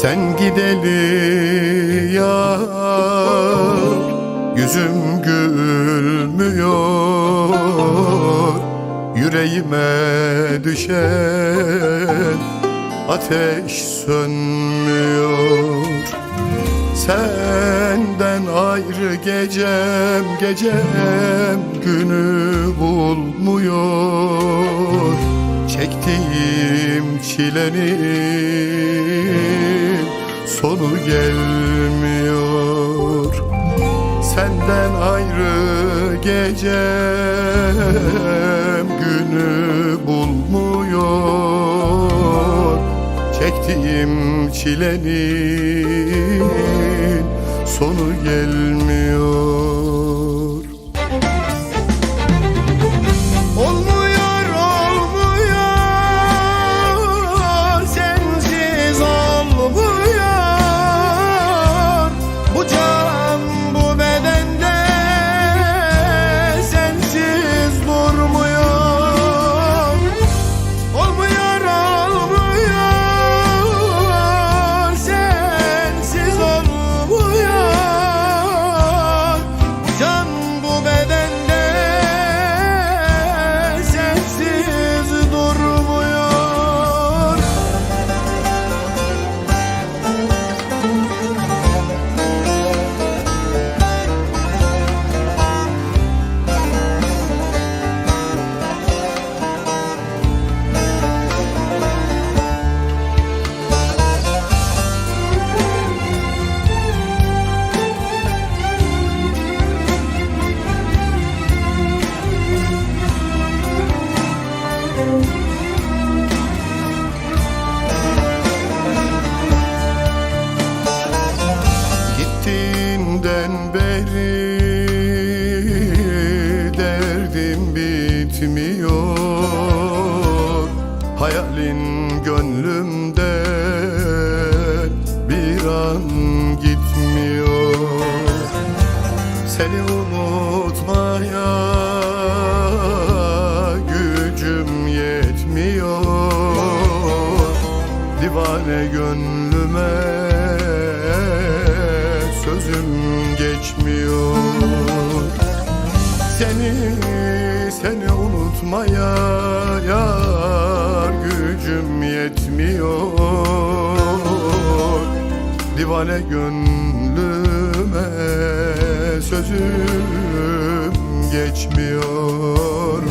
Sen gideli ya Yüzüm gülmüyor. Yüreğime düşen Ateş sönmüyor. Senden ayrı gecem gecem günü bulmuyor Çektiğim çilenin sonu gelmiyor. Senden ayrı gecem günü bulmuyor. Çektiğim çilenin sonu gelmiyor gönlümde bir an gitmiyor. Seni unutmaya gücüm yetmiyor. Divane gönlüme sözüm geçmiyor. Seni, seni unutmaya yar gücüm yetmiyor. Divane gönlüme sözüm geçmiyor